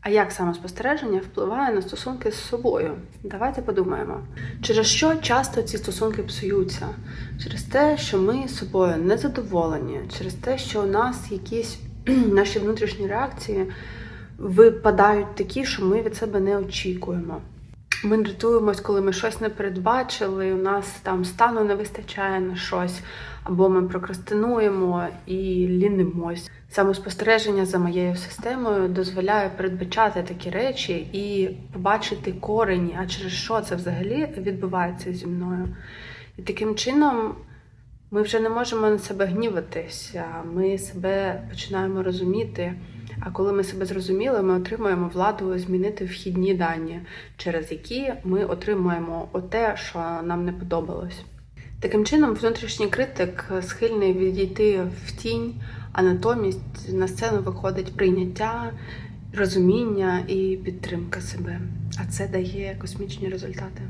А як самоспостереження впливає на стосунки з собою? Давайте подумаємо, через що часто ці стосунки псуються? Через те, що ми з собою незадоволені, через те, що у нас якісь наші внутрішні реакції випадають такі, що ми від себе не очікуємо. Ми дратуємось, коли ми щось не передбачили, у нас там стану не вистачає на щось, або ми прокрастинуємо і лінимось. Самоспостереження за моєю системою дозволяє передбачати такі речі і побачити корені, а через що це взагалі відбувається зі мною. І таким чином ми вже не можемо на себе гніватися, ми себе починаємо розуміти. А коли ми себе зрозуміли, ми отримуємо владу змінити вхідні дані, через які ми отримуємо те, що нам не подобалось. Таким чином, внутрішній критик схильний відійти в тінь, а натомість на сцену виходить прийняття, розуміння і підтримка себе. А це дає космічні результати.